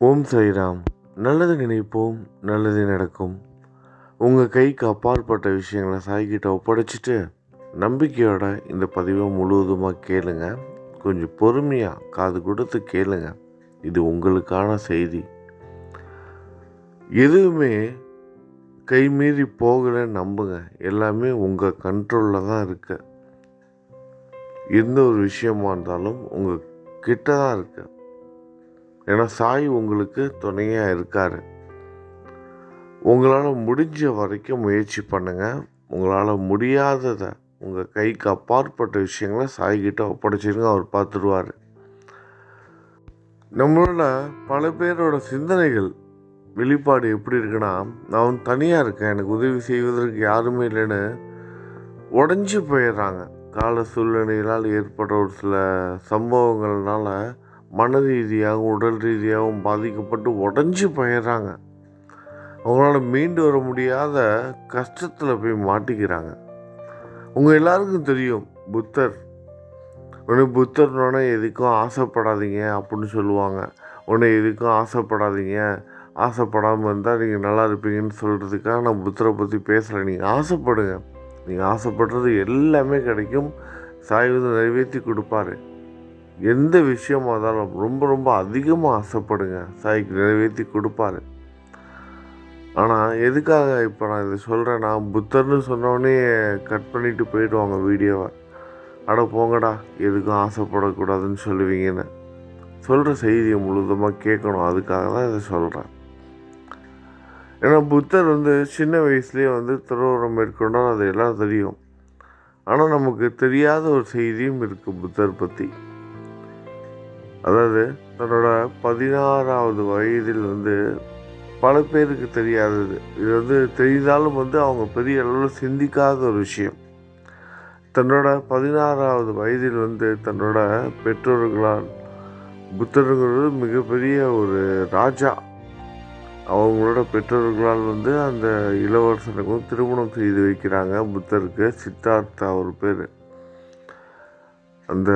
ஓம் சாய்ராம் நல்லது நினைப்போம் நல்லது நடக்கும். உங்கள் கைக்கு அப்பாற்பட்ட விஷயங்களை சாய்கிட்ட ஒப்படைச்சிட்டு நம்பிக்கையோட இந்த பதிவை முழுவதுமாக கேளுங்க. கொஞ்சம் பொறுமையாக காது கொடுத்து கேளுங்க. இது உங்களுக்கான செய்தி. எதுவுமே கை மீறி போகலை நம்புங்க. எல்லாமே உங்கள் கண்ட்ரோலில் தான் இருக்கு. எந்த ஒரு விஷயமா இருந்தாலும் உங்கள் கிட்ட தான் இருக்குது ஏன்னா சாய் உங்களுக்கு துணையாக இருக்கார். உங்களால் முடிஞ்ச வரைக்கும் முயற்சி பண்ணுங்கள் உங்களால் முடியாததை உங்கள் கைக்கு அப்பாற்பட்ட விஷயங்களை சாய்கிட்ட ஒப்படைச்சிருங்க அவர் பார்த்துருவார் நம்மளோட பல பேரோட சிந்தனைகள் வெளிப்பாடு எப்படி இருக்குன்னா நான் தனியாக இருக்கேன் எனக்கு உதவி செய்வதற்கு யாருமே இல்லைன்னு உடஞ்சி போயிடுறாங்க. கால சூழ்நிலைகளால் ஏற்பட்ட ஒரு சில சம்பவங்கள்னால மன ரீதியாகவும் உடல் ரீதியாகவும் பாதிக்கப்பட்டு உடஞ்சி போயிடுறாங்க. அவங்களால மீண்டு வர முடியாத கஷ்டத்தில் போய் மாட்டிக்கிறாங்க. உங்கள் எல்லாருக்கும் தெரியும் புத்தர். உடனே புத்தர்னோடனே எதுக்கும் ஆசைப்படாதீங்க அப்படின்னு சொல்லுவாங்க. உடனே எதுக்கும் ஆசைப்படாதீங்க. ஆசைப்படாமல் இருந்தால் நீங்கள் நல்லா இருப்பீங்கன்னு சொல்கிறதுக்காக நான் புத்தரை பற்றி பேசலை. நீங்கள் ஆசைப்படுங்க. நீங்கள் ஆசைப்படுறது எல்லாமே கிடைக்கும். சாய் வந்து நிறைவேற்றி கொடுப்பாரு. எந்த விஷயமா இருந்தாலும் ரொம்ப ரொம்ப அதிகமாக ஆசைப்படுங்க. சாய்க்கு நிறைவேற்றி கொடுப்பாரு. ஆனால் எதுக்காக இப்போ நான் இதை சொல்கிறேன்னா புத்தர்னு சொன்னோடனே கட் பண்ணிட்டு போயிடுவாங்க வீடியோவை. அட போங்கடா எதுக்கும் ஆசைப்படக்கூடாதுன்னு சொல்லுவீங்கன்னு. சொல்கிற செய்தியை முழுவதுமாக கேட்கணும். அதுக்காக தான் இதை சொல்கிறேன் ஏன்னா புத்தர் வந்து சின்ன வயசுலேயே வந்து திருவுரம் மேற்கொண்டால் அது எல்லாம் தெரியும். ஆனால் நமக்கு தெரியாத ஒரு செய்தியும் இருக்குது புத்தர் பற்றி அதாவது தன்னோட பதினாறாவது வயதில் வந்து பல பேருக்கு தெரியாதது. இது வந்து தெரிந்தாலும் வந்து அவங்க பெரிய அளவில் சிந்திக்காத ஒரு விஷயம். தன்னோட பதினாறாவது வயதில் வந்து தன்னோட பெற்றோர்களால் புத்தருங்கிறது மிகப்பெரிய ஒரு ராஜா. அவங்களோட பெற்றோர்களால் வந்து அந்த இளவரசனுக்கும் திருமணம் செய்து வைக்கிறாங்க புத்தருக்கு சித்தார்த்தா ஒரு பேர். அந்த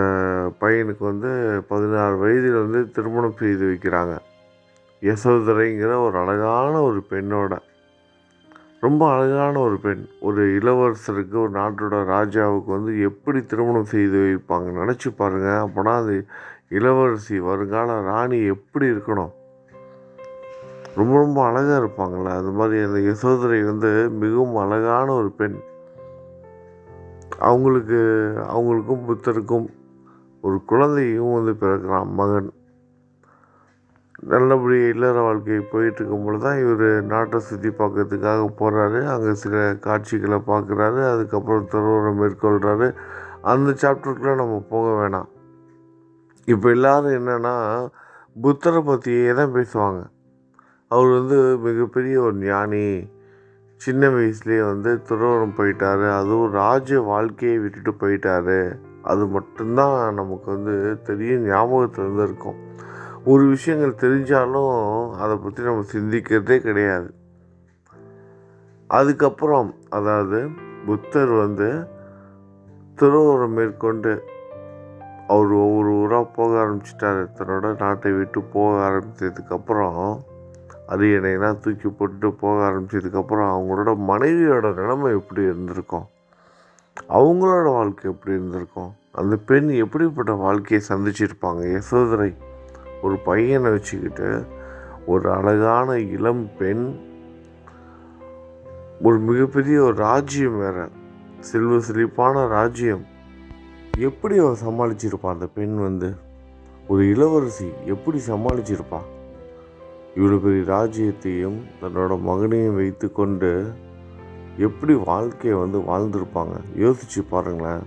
பையனுக்கு வந்து பதினாறு வயதில் வந்து திருமணம் செய்து வைக்கிறாங்க. யசோதரைங்கிற ஒரு அழகான ஒரு பெண்ணோட ரொம்ப அழகான ஒரு பெண் ஒரு இளவரசருக்கு ஒரு நாட்டோட ராஜாவுக்கு வந்து எப்படி திருமணம் செய்து வைப்பாங்க நினச்சி பாருங்கள் அப்போனா அது இளவரசி வருங்கால ராணி எப்படி இருக்கணும்? ரொம்ப ரொம்ப அழகாக இருப்பாங்களே அது மாதிரி அந்த யசோதரை வந்து மிகவும் அழகான ஒரு பெண். அவங்களுக்கு அவங்களுக்கும் புத்தருக்கும் ஒரு குழந்தையும் வந்து பிறக்கிறான் மகன். நல்லபடி இல்லற வாழ்க்கை போயிட்டுருக்கும் பொழுது தான் இவர் நாட்டை சுற்றி பார்க்கறதுக்காக போகிறாரு அங்கே சில காட்சிகளை பார்க்குறாரு. அதுக்கப்புறம் துறவரம் மேற்கொள்கிறாரு அந்த சாப்டருக்குள்ளே நம்ம போக வேணாம். இப்போ எல்லோரும் என்னென்னா புத்தரை பற்றியே தான் பேசுவாங்க. அவர் வந்து மிகப்பெரிய ஒரு ஞானி. சின்ன வயசுலேயே வந்து துறவரம் போயிட்டாரு. அதுவும் ராஜ வாழ்க்கையை விட்டுட்டு போயிட்டாரு. அது மட்டும்தான் நமக்கு வந்து தெரியும் ஞாபகத்தில் இருந்து இருக்கும். ஒரு விஷயங்கள் தெரிஞ்சாலும் அதை பற்றி நம்ம சிந்திக்கிறதே கிடையாது. அதுக்கப்புறம் அதாவது புத்தர் வந்து துறவரம் மேற்கொண்டு அவர் ஒவ்வொரு ஊராக போக ஆரம்பிச்சிட்டாரு. தன்னோட நாட்டை விட்டு போக ஆரம்பித்ததுக்கப்புறம் அது என்னையெல்லாம் தூக்கி போட்டுட்டு போக ஆரம்பிச்சதுக்கப்புறம் அவங்களோட மனைவியோட நிலைமை எப்படி இருந்திருக்கும்? அவங்களோட வாழ்க்கை எப்படி இருந்திருக்கும்? அந்த பெண் எப்படிப்பட்ட வாழ்க்கையை சந்திச்சிருப்பாங்க? யசோதரை ஒரு பையனை வச்சுக்கிட்டு ஒரு அழகான இளம் பெண் ஒரு மிகப்பெரிய ஒரு ராஜ்யம் வேற செல்வ செழிப்பான ராஜ்யம். எப்படி அவள் சமாளிச்சிருப்பா அந்த பெண் வந்து? ஒரு இளவரசி எப்படி சமாளிச்சிருப்பா? இவ்வளோ பெரிய ராஜ்யத்தையும் தன்னோட மகனையும் வைத்து கொண்டு எப்படி வாழ்க்கையை வந்து வாழ்ந்திருப்பாங்க? யோசிச்சு பாருங்களேன்.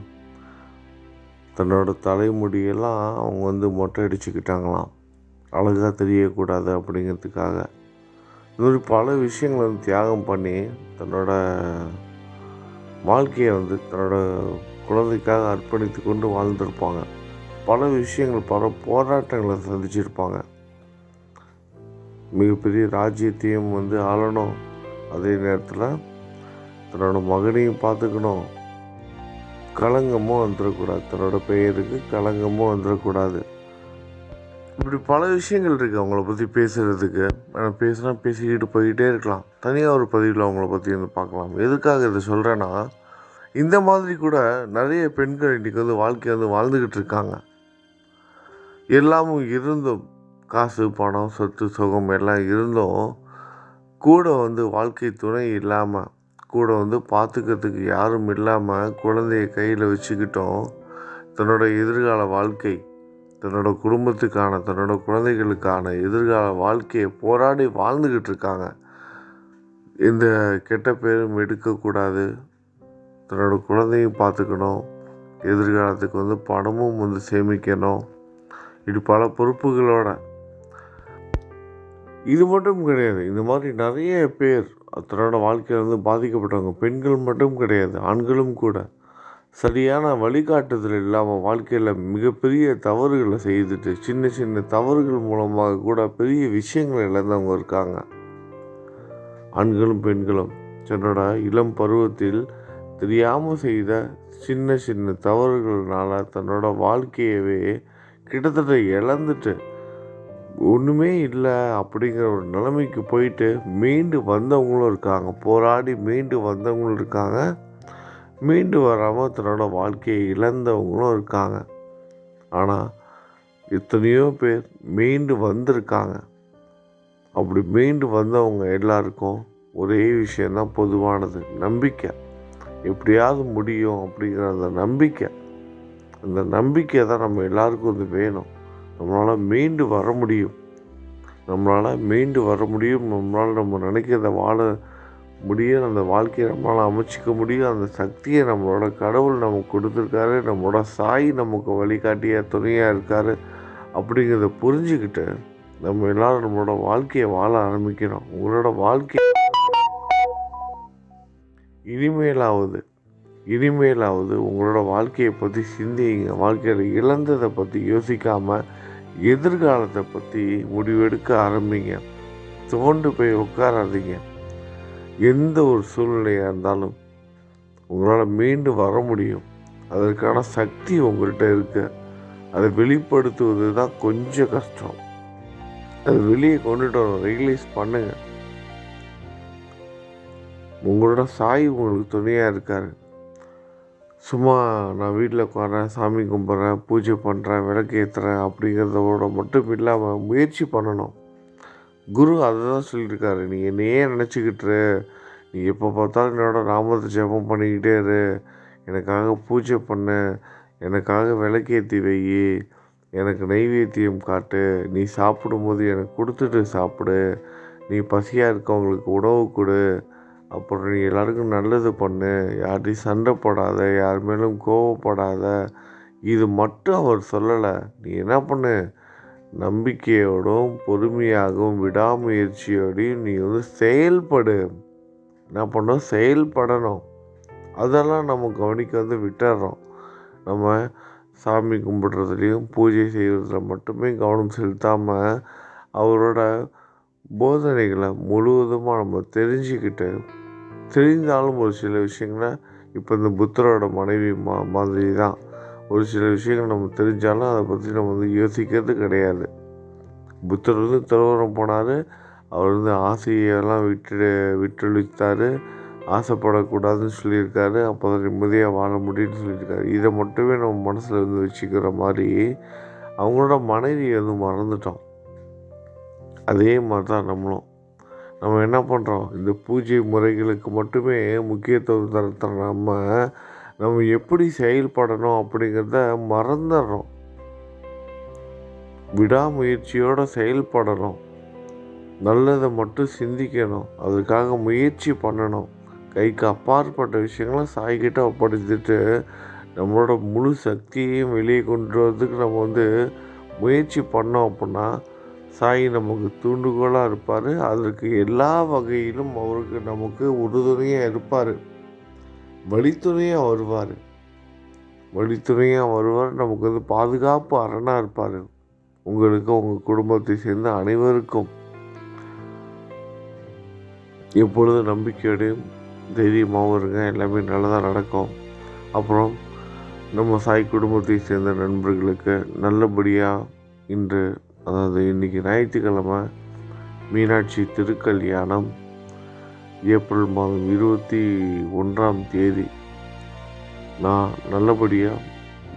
தன்னோட தலைமுடியெல்லாம் அவங்க வந்து மொட்டை அடிச்சுக்கிட்டாங்களாம். அழகாக தெரியக்கூடாது அப்படிங்கிறதுக்காக. இந்த மாதிரி பல விஷயங்களை வந்து தியாகம் பண்ணி தன்னோட வாழ்க்கையை வந்து தன்னோட குழந்தைக்காக அர்ப்பணித்து கொண்டு வாழ்ந்திருப்பாங்க. பல விஷயங்கள் பல போராட்டங்களை சந்திச்சிருப்பாங்க. மிகப்பெரிய ராஜ்யத்தையும் வந்து ஆளணும். அதே நேரத்தில் தன்னோட மகனையும் பார்த்துக்கணும். களங்கமும் வந்துடக்கூடாது தன்னோட பெயருக்கு களங்கமும் வந்துடக்கூடாது இப்படி பல விஷயங்கள் இருக்குது அவங்கள பற்றி பேசுகிறதுக்கு ஆனால் பேசினா பேசிக்கிட்டு போய்கிட்டே இருக்கலாம். தனியாக ஒரு பதிவில் அவங்கள பற்றி வந்து பார்க்கலாம். எதுக்காக இதை சொல்கிறேன்னா இந்த மாதிரி கூட நிறைய பெண்கள் இன்றைக்கி வந்து வாழ்க்கையை வந்து வாழ்ந்துக்கிட்டு இருக்காங்க. எல்லாமும் இருந்தும் காசு பணம் சொத்து சுகம் எல்லாம் இருந்தும் கூட வந்து வாழ்க்கை துணை இல்லாமல் கூட வந்து பார்த்துக்கிறதுக்கு யாரும் இல்லாமல் குழந்தைய கையில் வச்சுக்கிட்டோம். தன்னோட எதிர்கால வாழ்க்கை தன்னோட குடும்பத்துக்கான தன்னோட குழந்தைகளுக்கான எதிர்கால வாழ்க்கையை போராடி வாழ்ந்துக்கிட்டு இருக்காங்க. இந்த கெட்ட பேரும் எடுக்கக்கூடாது. தன்னோட குழந்தையும் பார்த்துக்கணும் எதிர்காலத்துக்கு வந்து பணமும் வந்து சேமிக்கணும். இப்படி பல பொறுப்புகளோட இது மட்டும் கிடையாது. இந்த மாதிரி நிறைய பேர் தன்னோட வாழ்க்கையில் வந்து பாதிக்கப்பட்டவங்க பெண்கள் மட்டும் கிடையாது ஆண்களும் கூட. சரியான வழிகாட்டுதல் இல்லாமல் வாழ்க்கையில் மிகப்பெரிய தவறுகளை செய்துட்டு சின்ன சின்ன தவறுகள் மூலமாக கூட பெரிய விஷயங்களை இழந்தவங்க இருக்காங்க. ஆண்களும் பெண்களும். தன்னோட இளம் பருவத்தில் தெரியாமல் செய்த சின்ன சின்ன தவறுகள்னால தன்னோட வாழ்க்கையவே கிட்டத்தட்ட இழந்துட்டு ஒன்றுமே இல்லை அப்படிங்கிற ஒரு நிலைமைக்கு போயிட்டு மீண்டு வந்தவங்களும் இருக்காங்க. போராடி மீண்டு வந்தவங்களும் இருக்காங்க. மீண்டு வராமல் தன்னோட வாழ்க்கையை இழந்தவங்களும் இருக்காங்க. ஆனால் எத்தனையோ பேர் மீண்டு வந்திருக்காங்க. அப்படி மீண்டு வந்தவங்க எல்லாருக்கும் ஒரே விஷயந்தான் பொதுவானது. நம்பிக்கை. எப்படியாவது முடியும் அப்படிங்கிற அந்த நம்பிக்கை. அந்த நம்பிக்கை தான் நம்ம எல்லாருக்கும் வந்து வேணும். நம்மளால் மீண்டு வர முடியும். நம்மளால் மீண்டு வர முடியும். நம்மளால் நம்ம நினைக்கிறத வாழ முடியும். அந்த வாழ்க்கையை நம்மளால் அமைச்சிக்க முடியும். அந்த சக்தியை நம்மளோட கடவுள் நமக்கு கொடுத்துருக்காரு. நம்மளோட சாய் நமக்கு வழிகாட்டிய துணையாக இருக்கார். அப்படிங்கிறத புரிஞ்சுக்கிட்டு நம்ம எல்லாரும் நம்மளோட வாழ்க்கையை வாழ ஆரம்பிக்கிறோம் உங்களோட வாழ்க்கை இனிமேலாவது இனிமேலாவது உங்களோட வாழ்க்கையை பற்றி சிந்திங்க. வாழ்க்கையில் இழந்ததை பற்றி யோசிக்காமல் எதிர்காலத்தை பற்றி முடிவெடுக்க ஆரம்பிங்க. தோண்டு போய் உட்காராதீங்க. எந்த ஒரு சூழ்நிலையாக இருந்தாலும் உங்களால் மீண்டு வர முடியும். அதற்கான சக்தி உங்கள்கிட்ட இருக்கு அதை வெளிப்படுத்துவது தான் கொஞ்சம் கஷ்டம். அதை வெளியே கொண்டுட்டு வரும் ரியலைஸ் பண்ணுங்க. உங்களோட சாய் உங்களுக்கு துணையாக இருக்காரு. சும்மா நான் வீட்டில் உட்கார்றேன் சாமி கும்பிட்றேன் பூஜை பண்ணுறேன் விளக்கு ஏற்றுறேன் அப்படிங்கிறதோட மட்டும் இல்லாமல் முயற்சி பண்ணணும். குரு அதை தான் சொல்லியிருக்காரு. நீ என்னையே நினச்சிக்கிட்டு நீ எப்போ பார்த்தாலும் என்னோட நாமத்தை ஜெபம் பண்ணிக்கிட்டே இரு. எனக்காக பூஜை பண்ணு. எனக்காக விளக்கேற்றி வை. எனக்கு நைவேத்தியம் காட்டு. நீ சாப்பிடும்போது எனக்கு கொடுத்துட்டு சாப்பிடு. நீ பசியாக இருக்கவங்களுக்கு உணவு கொடு. அப்புறம் நீ எல்லாருக்கும் நல்லது பண்ணு. யார்கிட்டையும் சண்டை போடாத யார் மேலும் கோவப்படாத. இது மட்டும் அவர் சொல்லலை. நீ என்ன பண்ணு? நம்பிக்கையோடும் பொறுமையாகவும் விடாமுயற்சியோடையும் நீ வந்து செயல்படு. என்ன பண்ணோம் செயல்படணும். அதெல்லாம் நம்ம கவனிக்க வந்து விட்டுறோம். நம்ம சாமி கும்பிட்றதுலையும் பூஜை செய்கிறதுல மட்டுமே கவனம் செலுத்தாமல் அவரோட போதனைகளை முழுவதுமாக நம்ம தெரிஞ்சுக்கிட்டு தெரிந்தாலும் ஒரு சில விஷயங்களை இப்போ இந்த புத்தரோட மனைவி மா மாதிரி தான் ஒரு சில விஷயங்கள் நம்ம தெரிஞ்சாலும் அதை பற்றி நம்ம வந்து யோசிக்கிறது கிடையாது. புத்தர் வந்து திருவரம் போனார். அவர் வந்து ஆசையெல்லாம் விட்டு விட்டொழித்தார். ஆசைப்படக்கூடாதுன்னு சொல்லியிருக்காரு. அப்போ தான் நிம்மதியாக வாழ முடியும்னு சொல்லியிருக்காரு. இதை மட்டுமே நம்ம மனசில் இருந்து வச்சுக்கிற மாதிரி அவங்களோட மனைவியை வந்து மறந்துட்டோம். அதே மாதிரி தான் நம்மளும். நம்ம என்ன பண்ணுறோம் இந்த பூஜை முறைகளுக்கு மட்டுமே முக்கியத்துவம் தர நம்ம நம்ம எப்படி செயல்படணும் அப்படிங்கிறத மறந்துடுறோம். விடாமுயற்சியோடு செயல்படணும். நல்லதை மட்டும் சிந்திக்கணும். அதுக்காக முயற்சி பண்ணணும். கைக்கு அப்பாற்பட்ட விஷயங்களை சாய்கிட்ட ஒப்படைத்துட்டு நம்மளோட முழு சக்தியையும் வெளியே கொண்டு வரதுக்கு நம்ம வந்து முயற்சி பண்ணோம் அப்படின்னா சாய் நமக்கு தூண்டுகோலாக இருப்பார். அதற்கு எல்லா வகையிலும் அவருக்கு நமக்கு உறுதுணையாக இருப்பார். வழித்துணையாக வருவார். வழித்துணையாக வருவார். நமக்கு வந்து பாதுகாப்பு அரணாக இருப்பார். உங்களுக்கு உங்கள் குடும்பத்தை சேர்ந்த அனைவருக்கும். எப்பொழுதும் நம்பிக்கையோடையும் தைரியமாகவும் இருங்க. எல்லாமே நல்லதாக நடக்கும். அப்புறம் நம்ம சாய் குடும்பத்தை சேர்ந்த நண்பர்களுக்கு நல்லபடியாக இன்று அதாவது இன்றைக்கி ஞாயிற்றுக்கிழமை மீனாட்சி திருக்கல்யாணம் ஏப்ரல் மாதம் இருபத்தி ஒன்றாம் தேதி. நான் நல்லபடியாக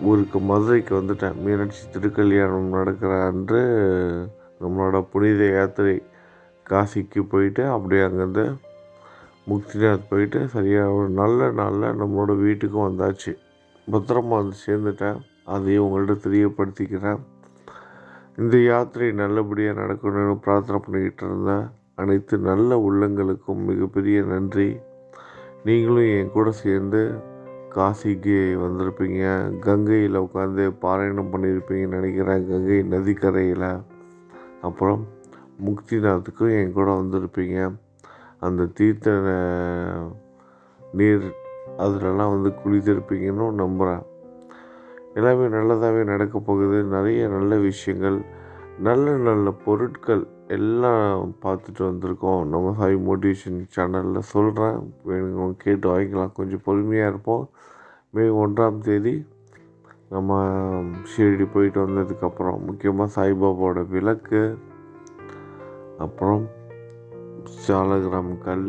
ஊருக்கு மதுரைக்கு வந்துட்டேன். மீனாட்சி திருக்கல்யாணம் நடக்கிற அன்று நம்மளோட புனித யாத்திரை காசிக்கு போயிட்டு அப்படியே அங்கேருந்து முக்திநாத் போயிட்டு சரியாக ஒரு நல்ல நாளில் நம்மளோட வீட்டுக்கும் வந்தாச்சு. பத்திரமா வந்து சேர்ந்துட்டேன். அதையும் உங்கள்கிட்ட தெரியப்படுத்திக்கிறேன். இந்த யாத்திரை நல்லபடியாக நடக்கணும்னு பிரார்த்தனை பண்ணிக்கிட்டு இருந்தேன் அனைத்து நல்ல உள்ளங்களுக்கும் மிகப்பெரிய நன்றி. நீங்களும் என் கூட சேர்ந்து காசிக்கு வந்திருப்பீங்க. கங்கையில் உட்காந்து பாராயணம் பண்ணியிருப்பீங்கன்னு நினைக்கிறேன். கங்கை நதிக்கரையில். அப்புறம் முக்திநாத்துக்கும் என் கூட வந்திருப்பீங்க. அந்த தீர்த்த நீர் அதிலெல்லாம் வந்து குளித்திருப்பீங்கன்னு நம்புகிறேன் எல்லாமே நல்லதாகவே நடக்க போகுது. நிறைய நல்ல விஷயங்கள் நல்ல நல்ல பொருட்கள் எல்லாம் பார்த்துட்டு வந்திருக்கோம். நம்ம சாய் மோட்டிவேஷன் சேனலில் சொல்கிறேன் வேணுங்க கேட்டு வாங்கிக்கலாம். கொஞ்சம் பொறுமையாக இருப்போம். மே ஒன்றாம் தேதி நம்ம ஷீரடி போயிட்டு வந்ததுக்கப்புறம் முக்கியமாக சாய்பாபாவோட விளக்கு அப்புறம் சாலகிராம் கல்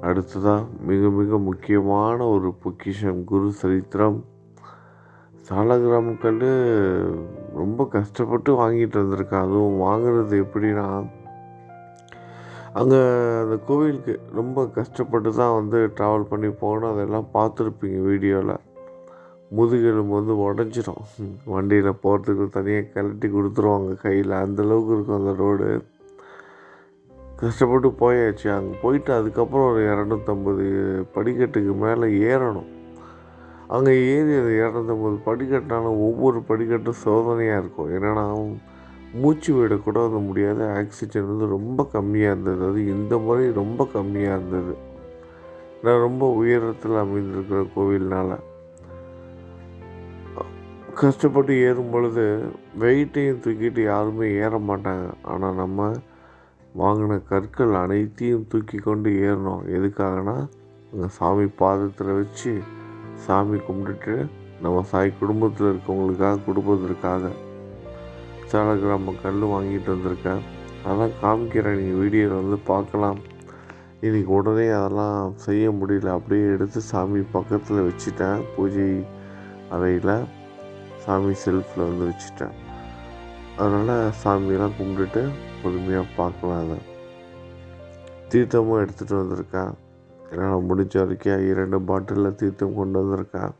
அடுத்ததாக மிக மிக முக்கியமான ஒரு பொக்கிஷம் குரு சரித்திரம். சாலகிராம் கல் ரொம்ப கஷ்டப்பட்டு வாங்கிட்டு வந்திருக்கேன். அதுவும் வாங்குறது எப்படின்னா அங்கே அந்த கோவிலுக்கு ரொம்ப கஷ்டப்பட்டு தான் வந்து ட்ராவல் பண்ணி போகணும் அதெல்லாம் பார்த்துருப்பீங்க வீடியோவில் முதுகெலும்பு வந்து உடஞ்சிரும். வண்டியில் போகிறதுக்கு தனியாக கழட்டி கொடுத்துருவாங்க கையில். அந்தளவுக்கு இருக்கும் அந்த ரோடு. கஷ்டப்பட்டு போயாச்சு. அங்கே போயிட்டு அதுக்கப்புறம் ஒரு இரநூத்தம்பது படிக்கட்டுக்கு மேலே ஏறணும். அங்கே ஏறி அது இரநூத்தம்பது படிக்கட்டினாலும் ஒவ்வொரு படிக்கட்டும் சோதனையாக இருக்கும். என்னென்னா மூச்சு விட கூட வந்து முடியாத. ஆக்சிஜன் வந்து ரொம்ப கம்மியாக இருந்தது. அது இந்த முறை ரொம்ப கம்மியாக இருந்தது. நான் ரொம்ப உயரத்தில் அமைந்திருக்கிற கோவில்னால். கஷ்டப்பட்டு ஏறும் பொழுது வெயிட்டையும் தூக்கிட்டு யாருமே ஏற மாட்டாங்க. ஆனால் நம்ம வாங்கின கற்கள் அனைத்தையும் தூக்கி கொண்டு ஏறணும். எதுக்காகனா அங்கே சாமி பாதத்தில் வச்சு சாமி கும்பிட்டுட்டு நம்ம சாய் குடும்பத்தில் இருக்கவங்களுக்காக கொடுப்பதற்காக சாலகிராம கல் வாங்கிட்டு வந்திருக்கேன். அதெல்லாம் காமிக்கிறேன் நீங்கள் வீடியோவில் வந்து பார்க்கலாம். இன்றைக்கி உடனே அதெல்லாம் செய்ய முடியல. அப்படியே எடுத்து சாமி பக்கத்தில் வச்சுட்டேன். பூஜை அறையில் சாமி செல்ஃபில் வந்து வச்சுட்டேன். அதனால் சாமியெல்லாம் கும்பிட்டுட்டு பொறுமையாக பார்க்கலாம் அதை. தீர்த்தமும் எடுத்துகிட்டு வந்திருக்கேன். என்னால் முடிஞ்ச வரைக்கும் இரண்டு பாட்டிலில் தீர்த்தம் கொண்டு வந்திருக்கேன்.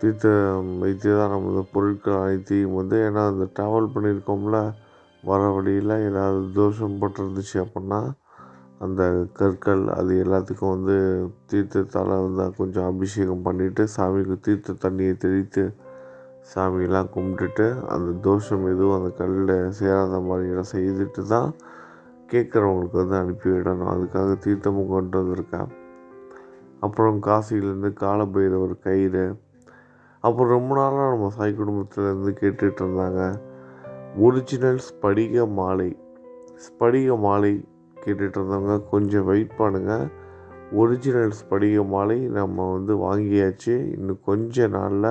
தீர்த்தம் வைத்து தான் நம்ம இந்த பொருட்கள் அனைத்தையும் வந்து ஏன்னா அந்த ட்ராவல் பண்ணியிருக்கோம்ல வர வழியில் ஏதாவது தோஷம் போட்டிருந்துச்சு அப்படின்னா அந்த கற்கள் அது எல்லாத்துக்கும் வந்து தீர்த்தத்தால் வந்து கொஞ்சம் அபிஷேகம் பண்ணிவிட்டு சாமிக்கு தீர்த்த தண்ணியை தெளித்து சாமியெல்லாம் கும்பிட்டுட்டு அந்த தோஷம் எதுவும் அந்த கல்லில் சேராத மாதிரியெல்லாம் செய்துட்டு தான் கேட்குறவங்களுக்கு வந்து அனுப்பிவிடணும் அதுக்காக தீர்த்தமும் கொண்டு வந்திருக்கேன். அப்புறம் காசிலேருந்து காலபைரவர் கயிறு அப்புறம் ரொம்ப நாளாக நம்ம சாய் குடும்பத்துலேருந்து கேட்டுட்டு இருந்தாங்க. ஒரிஜினல் ஸ்படிக மாலை ஸ்படிக மாலை கேட்டுட்டு இருந்தவங்க கொஞ்சம் வெயிட் பண்ணுங்கள் ஒரிஜினல் ஸ்படிக மாலை நம்ம வந்து வாங்கியாச்சு. இன்னும் கொஞ்ச நாளில்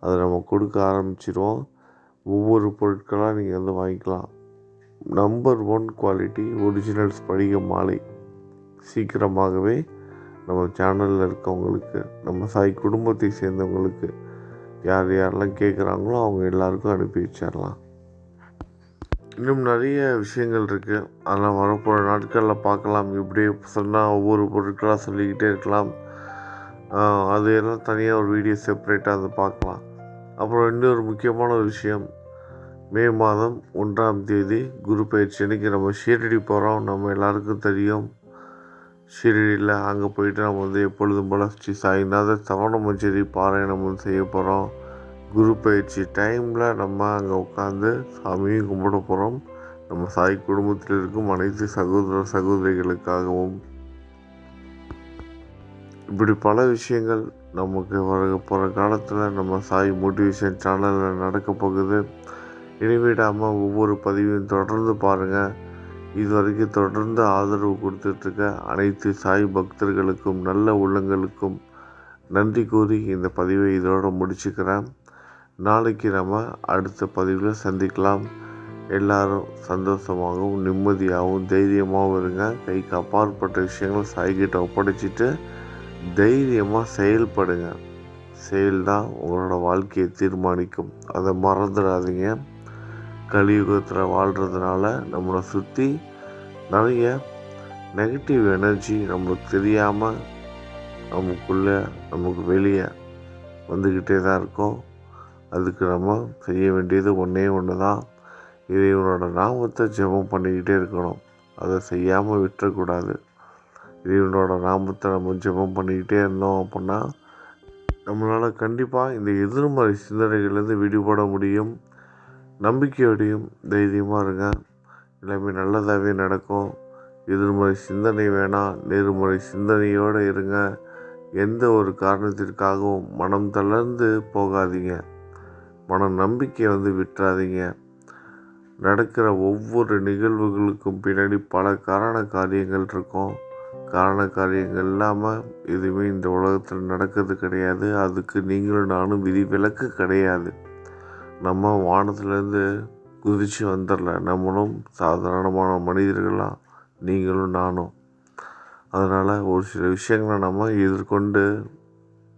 அதை நம்ம கொடுக்க ஆரம்பிச்சிருவோம். ஒவ்வொரு பொருட்களாக நீங்கள் வந்து வாங்கிக்கலாம். நம்பர் ஒன் குவாலிட்டி ஒரிஜினல் ஸ்படிக மாலை. சீக்கிரமாகவே நம்ம சேனலில் இருக்கவங்களுக்கு நம்ம சாய் குடும்பத்தை சேர்ந்தவங்களுக்கு யார் யாரெல்லாம் கேட்குறாங்களோ அவங்க எல்லாருக்கும் அனுப்பி வச்சிடலாம் இன்னும் நிறைய விஷயங்கள் இருக்குது அதெல்லாம் வரப்போகிற நாட்களில் பார்க்கலாம் இப்படியே சொன்னால் ஒவ்வொரு பொருட்களாக சொல்லிக்கிட்டே இருக்கலாம். அது எல்லாம் தனியாக ஒரு வீடியோ செப்பரேட்டாக அதை பார்க்கலாம் அப்புறம் இன்னொரு முக்கியமான ஒரு விஷயம் மே மாதம் ஒன்றாம் தேதி குரு பயிற்சி அன்றைக்கி நம்ம ஷீரடி போகிறோம் நம்ம எல்லாருக்கும் தெரியும். ஷீரடியில் அங்கே போயிட்டு நம்ம வந்து எப்பொழுதும் போல் ஸ்ரீ சாய்நாத தவண மஞ்சரி பாராயணம் வந்து செய்ய போகிறோம் குரு பயிற்சி டைமில் நம்ம அங்கே உட்காந்து சாமியும் கும்பிட போகிறோம் நம்ம சாய் குடும்பத்தில் இருக்கும் அனைத்து சகோதர சகோதரிகளுக்காகவும். இப்படி பல விஷயங்கள் நமக்கு வர போகிற காலத்தில் நம்ம சாய் மோட்டிவேஷன் சேனலில் நடக்க போகுது. இடைவிடாமல் ஒவ்வொரு பதிவையும் தொடர்ந்து பாருங்கள் இது வரைக்கும் தொடர்ந்து ஆதரவு கொடுத்துட்ருக்க அனைத்து சாய் பக்தர்களுக்கும் நல்ல உள்ளங்களுக்கும் நன்றி கூறி இந்த பதிவை இதோட முடிச்சுக்கிறேன். நாளைக்கு நம்ம அடுத்த பதிவில் சந்திக்கலாம். எல்லாரும் சந்தோஷமாகவும் நிம்மதியாகவும் தைரியமாகவும் இருங்க. கைக்கு அப்பாற்பட்ட விஷயங்களை சாய்கிட்ட ஒப்படைச்சிட்டு தைரியமாக செயல்படுங்க. செயல் தான் உங்களோட வாழ்க்கையை தீர்மானிக்கும். அதை மறந்துடாதீங்க. கலியுகத்தில் வாழ்கிறதுனால நம்மளை சுற்றி நிறைய நெகட்டிவ் எனர்ஜி நம்மளுக்கு தெரியாமல் நமக்குள்ளே நமக்கு வெளியே வந்துக்கிட்டே தான் இருக்கும். அதுக்கு நம்ம செய்ய வேண்டியது ஒன்றே ஒன்று தான் இறைவனோட நாமத்தை ஜெபம் பண்ணிக்கிட்டே இருக்கணும். அதை செய்யாமல் விட்டுறக்கூடாது. இறைவனோட நாமத்தை நம்ம ஜெபம் பண்ணிக்கிட்டே இருந்தோம் அப்படின்னா நம்மளால் கண்டிப்பாக இந்த எதிர்மறை சிந்தனைகள்லேருந்து விடுபட முடியும். நம்பிக்கையோடையும் தைரியமாக இருங்க. எல்லாமே நல்லதாகவே நடக்கும். எதிர்மறை சிந்தனை வேணாம். நேர்மறை சிந்தனையோடு இருங்க. எந்த ஒரு காரணத்திற்காகவும் மனம் தளர்ந்து போகாதீங்க. மன நம்பிக்கையை வந்து விட்டுறாதீங்க. நடக்கிற ஒவ்வொரு நிகழ்வுகளுக்கும் பின்னாடி பல காரண காரியங்கள் இருக்கும். காரண காரியங்கள் இல்லாமல் எதுவுமே இந்த உலகத்தில் நடக்கிறது கிடையாது. அதுக்கு நீங்களும் நானும் விதி விலக்கு கிடையாது. நம்ம வானத்துலேருந்து குதித்து வந்துடல நம்மளும் சாதாரணமான மனிதர்களாக நீங்களும் நானும். அதனால் ஒரு சில விஷயங்களை நம்ம எதிர்கொண்டு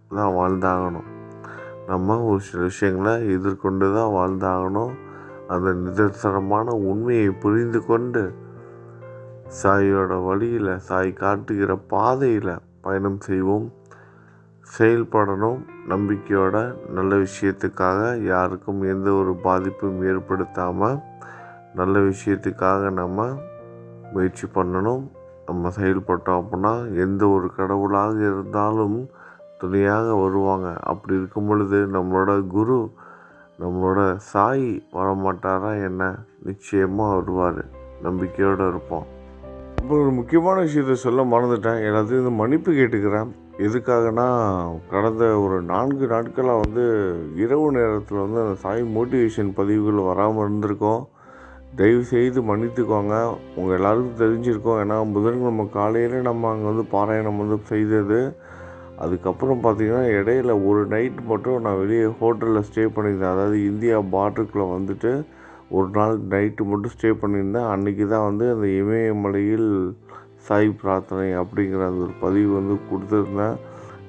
தான் வாழ்ந்தாகணும். நம்ம ஒரு சில விஷயங்களை எதிர்கொண்டு தான் வாழ்ந்தாகணும். அந்த நிதர்சனமான உண்மையை புரிந்து கொண்டு சாயோட வழியில் சாய் காட்டுகிற பாதையில் பயணம் செய்வோம். செயல்படணும். நம்பிக்கையோட நல்ல விஷயத்துக்காக யாருக்கும் எந்த ஒரு பாதிப்பும் ஏற்படுத்தாமல் நல்ல விஷயத்துக்காக நம்ம முயற்சி பண்ணணும். நம்ம செயல்பட்டோம் அப்படின்னா எந்த ஒரு கடவுளாக இருந்தாலும் துணையாக வருவாங்க. அப்படி இருக்கும் பொழுது நம்மளோட குரு நம்மளோட சாய் வரமாட்டாரா என்ன? நிச்சயமாக வருவார். நம்பிக்கையோடு இருப்போம். இப்போ ஒரு முக்கியமான விஷயத்த சொல்ல மறந்துட்டேன். எல்லாத்தையும் வந்து மன்னிப்பு கேட்டுக்கிறேன். எதுக்காகனா கடந்த ஒரு நான்கு நாட்களாக வந்து இரவு நேரத்தில் வந்து அந்த சாய் மோட்டிவேஷன் பதிவுகள் வராமல் இருந்திருக்கோம். தயவு செய்து மன்னித்துக்கோங்க. உங்கள் எல்லாருக்கும் தெரிஞ்சிருக்கோம். ஏன்னா புதன்கிழமை காலையில் நம்ம அங்கே வந்து பாராயணம் வந்து செய்தது. அதுக்கப்புறம் பார்த்திங்கன்னா இடையில ஒரு நைட் மட்டும் நான் வெளியே ஹோட்டலில் ஸ்டே பண்ணியிருந்தேன். அதாவது இந்தியா பார்டருக்குள்ளே வந்துட்டு ஒரு நாள் நைட்டு மட்டும் ஸ்டே பண்ணியிருந்தேன். அன்றைக்கி தான் வந்து அந்த இமயமலையில் சாய் பிரார்த்தனை அப்படிங்கிற அந்த ஒரு பதிவு வந்து கொடுத்துருந்தேன்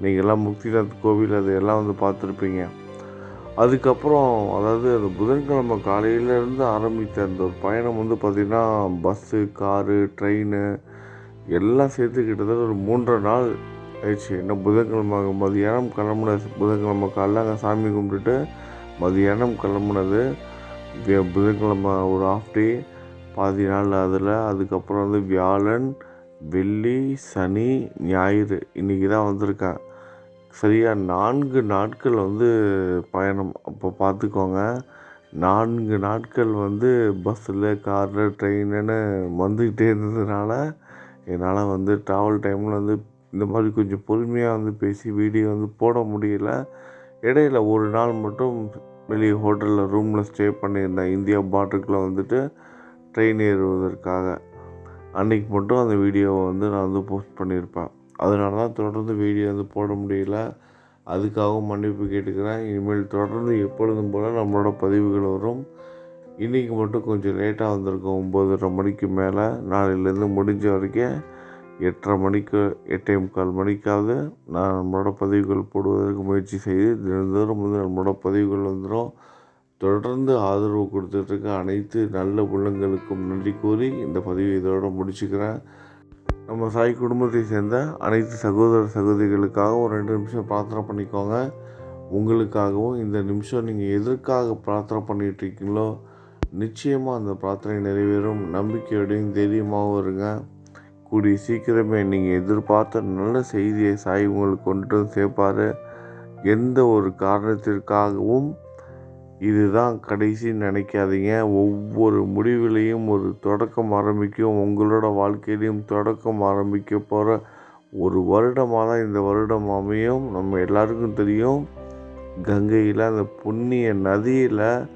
நீங்கள் எல்லாம் முக்திநாத் கோவில் அதையெல்லாம் வந்து பார்த்துருப்பீங்க. அதுக்கப்புறம் அதாவது அந்த புதன்கிழமை காலையிலேருந்து ஆரம்பித்த அந்த ஒரு பயணம் வந்து பார்த்திங்கன்னா பஸ்ஸு காரு ட்ரெயின் எல்லாம் சேர்த்து கிட்டத்தட்ட ஒரு மூன்றரை நாள் ஆயிடுச்சு. என்ன புதன்கிழமை மதியானம் கிளம்புன புதன்கிழமை காலைல அங்கே சாமி கும்பிட்டுட்டு மதியானம் கிளம்புனது. புதன்கிழமை ஒரு ஆஃப் டே பாதி நாள் அதில். அதுக்கப்புறம் வந்து வியாழன் வெள்ளி சனி ஞாயிறு இன்றைக்கி தான் வந்திருக்கேன் சரியாக நான்கு நாட்கள் வந்து பயணம். அப்போ பார்த்துக்கோங்க. நான்கு நாட்கள் வந்து பஸ்ஸில் காரில் ட்ரெயினுன்னு வந்துக்கிட்டே இருந்ததுனால என்னால் வந்து ட்ராவல் டைமில் வந்து இந்த மாதிரி கொஞ்சம் பொறுமையாக வந்து பேசி வீடியோ வந்து போட முடியல. இடையில ஒரு நாள் மட்டும் வெளியே ஹோட்டலில் ரூமில் ஸ்டே பண்ணியிருந்தேன். இந்தியா பார்டருக்குள்ளே வந்துட்டு ட்ரெயின் ஏறுவதற்காக. அன்னைக்கு மட்டும் அந்த வீடியோவை வந்து நான் வந்து போஸ்ட் பண்ணியிருப்பேன். அதனால தான் தொடர்ந்து வீடியோ வந்து போட முடியல. அதுக்காகவும் மன்னிப்பு கேட்டுக்கிறேன். இனிமேல் தொடர்ந்து எப்பொழுதும் போல் நம்மளோட பதிவுகள் வரும். இன்றைக்கி மட்டும் கொஞ்சம் லேட்டாக வந்திருக்கோம். ஒம்போதரை மணிக்கு மேலே நாளையிலேருந்து முடிஞ்ச வரைக்கும் எட்டரை மணிக்கு எட்டே முக்கால் மணிக்காவது நான் நம்மளோட பதிவுகள் போடுவதற்கு முயற்சி செய்து தினந்தோறும் வந்து நம்மளோட பதிவுகள் வந்துடும் தொடர்ந்து ஆதரவு கொடுத்துட்ருக்க அனைத்து நல்ல உள்ளங்களுக்கும் நன்றி கூறி இந்த பதிவை இதோட முடிச்சுக்கிறேன். நம்ம சாய் குடும்பத்தை சேர்ந்த அனைத்து சகோதர சகோதரிகளுக்காக ஒரு ரெண்டு நிமிஷம் பிரார்த்தனை பண்ணிக்கோங்க. உங்களுக்காகவும் இந்த நிமிஷம் நீங்கள் எதற்காக பிரார்த்தனை பண்ணிகிட்டு இருக்கீங்களோ நிச்சயமாக அந்த பிரார்த்தனை நிறைவேறும். நம்பிக்கையோடையும் தைரியமாகவும் இருங்க. கூடிய சீக்கிரமே நீங்கள் எதிர்பார்த்த நல்ல செய்தியை சாய் உங்களுக்கு கொண்டுட்டு சேர்ப்பார். எந்த ஒரு காரணத்திற்காகவும் இதுதான் கடைசி நினைக்காதீங்க. ஒவ்வொரு முடிவிலையும் ஒரு தொடக்கம் ஆரம்பிக்கும். உங்களோட வாழ்க்கையிலையும் தொடக்கம் ஆரம்பிக்க போகிற ஒரு வருடமாக தான் இந்த வருடம் அமையும். நம்ம எல்லாருக்கும் தெரியும். கங்கையில் அந்த புண்ணிய நதியில்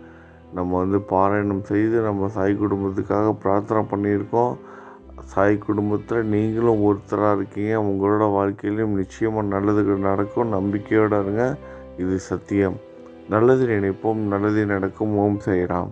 நம்ம வந்து பாராயணம் செய்து நம்ம சாய் குடும்பத்துக்காக பிரார்த்தனை பண்ணியிருக்கோம். சாய் குடும்பத்தில் நீங்களும் ஒருத்தராக இருக்கீங்க. உங்களோட வாழ்க்கையிலையும் நிச்சயமாக நல்லது நடக்கும். நம்பிக்கையோடு இருங்க. இது சத்தியம். நல்லது நினைப்போம் நல்லது நடக்கும் ஓம் செய்யலாம்.